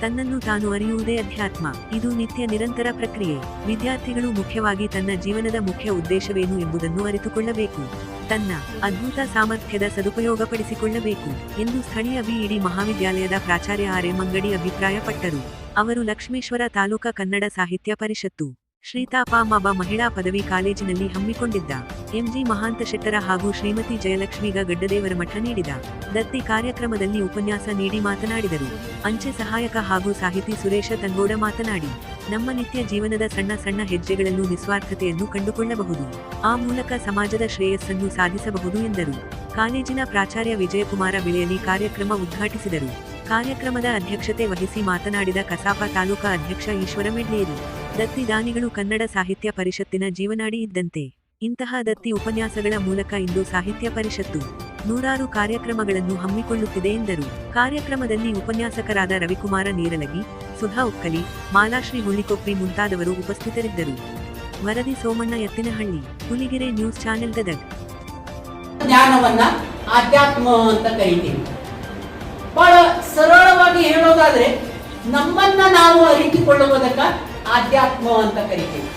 ತನ್ನನ್ನು ತಾನು ಅರಿಯುವುದೇ ಅಧ್ಯಾತ್ಮ. ಇದು ನಿತ್ಯ ನಿರಂತರ ಪ್ರಕ್ರಿಯೆ. ವಿದ್ಯಾರ್ಥಿಗಳು ಮುಖ್ಯವಾಗಿ ತನ್ನ ಜೀವನದ ಮುಖ್ಯ ಉದ್ದೇಶವೇನು ಎಂಬುದನ್ನು ಅರಿತುಕೊಳ್ಳಬೇಕು. ತನ್ನ ಅದ್ಭುತ ಸಾಮರ್ಥ್ಯದ ಸದುಪಯೋಗಪಡಿಸಿಕೊಳ್ಳಬೇಕು ಎಂದು ಸ್ಥಳೀಯ ಬಿಇಡಿ ಮಹಾವಿದ್ಯಾಲಯದ ಪ್ರಾಚಾರ್ಯ ಆರ್ ಎಂ ಅಭಿಪ್ರಾಯಪಟ್ಟರು. ಅವರು ಲಕ್ಷ್ಮೇಶ್ವರ ತಾಲೂಕಾ ಕನ್ನಡ ಸಾಹಿತ್ಯ ಪರಿಷತ್ತು. ಶ್ರೀತಾಪಾಮಬ ಮಹಿಳಾ ಪದವಿ ಕಾಲೇಜಿನಲ್ಲಿ ಹಮ್ಮಿಕೊಂಡಿದ್ದ ಎಂಜಿ ಮಹಾಂತ ಶೆಟ್ಟರ ಹಾಗೂ ಶ್ರೀಮತಿ ಜಯಲಕ್ಷ್ಮೀಗ ಗಡ್ಡದೇವರ ಮಠ ನೀಡಿದ ದತ್ತಿ ಕಾರ್ಯಕ್ರಮದಲ್ಲಿ ಉಪನ್ಯಾಸ ನೀಡಿ ಮಾತನಾಡಿದರು. ಅಂಚೆ ಸಹಾಯಕ ಹಾಗೂ ಸಾಹಿತಿ ಸುರೇಶ ತಂಗೋಡ ಮಾತನಾಡಿ, ನಮ್ಮ ನಿತ್ಯ ಜೀವನದ ಸಣ್ಣ ಸಣ್ಣ ಹೆಜ್ಜೆಗಳನ್ನು ನಿಸ್ವಾರ್ಥತೆಯನ್ನು ಕಂಡುಕೊಳ್ಳಬಹುದು. ಆ ಮೂಲಕ ಸಮಾಜದ ಶ್ರೇಯಸ್ಸನ್ನು ಸಾಧಿಸಬಹುದು ಎಂದರು. ಕಾಲೇಜಿನ ಪ್ರಾಚಾರ್ಯ ವಿಜಯಕುಮಾರ ಬಿಳೆಯಲ್ಲಿ ಕಾರ್ಯಕ್ರಮ ಉದ್ಘಾಟಿಸಿದರು. ಕಾರ್ಯಕ್ರಮದ ಅಧ್ಯಕ್ಷತೆ ವಹಿಸಿ ಮಾತನಾಡಿದ ಕಸಾಪ ತಾಲೂಕಾ ಅಧ್ಯಕ್ಷ ಈಶ್ವರ ಮೆಡ್ಲೇರಿ ದತ್ತಿ ದಾನಿಗಳು ಕನ್ನಡ ಸಾಹಿತ್ಯ ಪರಿಷತ್ತಿನ ಜೀವನಾಡಿ ಇದ್ದಂತೆ. ಇಂತಹ ದತ್ತಿ ಉಪನ್ಯಾಸಗಳ ಮೂಲಕ ಇಂದು ಸಾಹಿತ್ಯ ಪರಿಷತ್ತು ನೂರಾರು ಕಾರ್ಯಕ್ರಮಗಳನ್ನು ಹಮ್ಮಿಕೊಳ್ಳುತ್ತಿದೆ ಎಂದರು. ಕಾರ್ಯಕ್ರಮದಲ್ಲಿ ಉಪನ್ಯಾಸಕರಾದ ರವಿಕುಮಾರ ನೀರಲಗಿ, ಸುಧಾ ಉಕ್ಕಲಿ ಮಾಲಾಶ್ರೀ ಹುಳ್ಳಿಕೊಪ್ಪಿ ಮುಂತಾದವರು ಉಪಸ್ಥಿತರಿದ್ದರು. ವರದಿ ಸೋಮಣ್ಣ ಎತ್ತಿನಹಳ್ಳಿ ಹುಲಿಗೆರೆ ನ್ಯೂಸ್ ಚಾನೆಲ್ ಗದಗ್. ಜ್ಞಾನವನ್ನ ಆಧ್ಯಾತ್ಮ ಅಂತ ಕರಿತೀವಿ. ಬಹಳ ಸರಳವಾಗಿ ಹೇಳೋದಾದ್ರೆ ನಮ್ಮನ್ನ ನಾವು ಅರಿತುಕೊಳ್ಳುವುದಕ್ಕ ಆಧ್ಯಾತ್ಮ ಅಂತ ಕರಿತೀವಿ.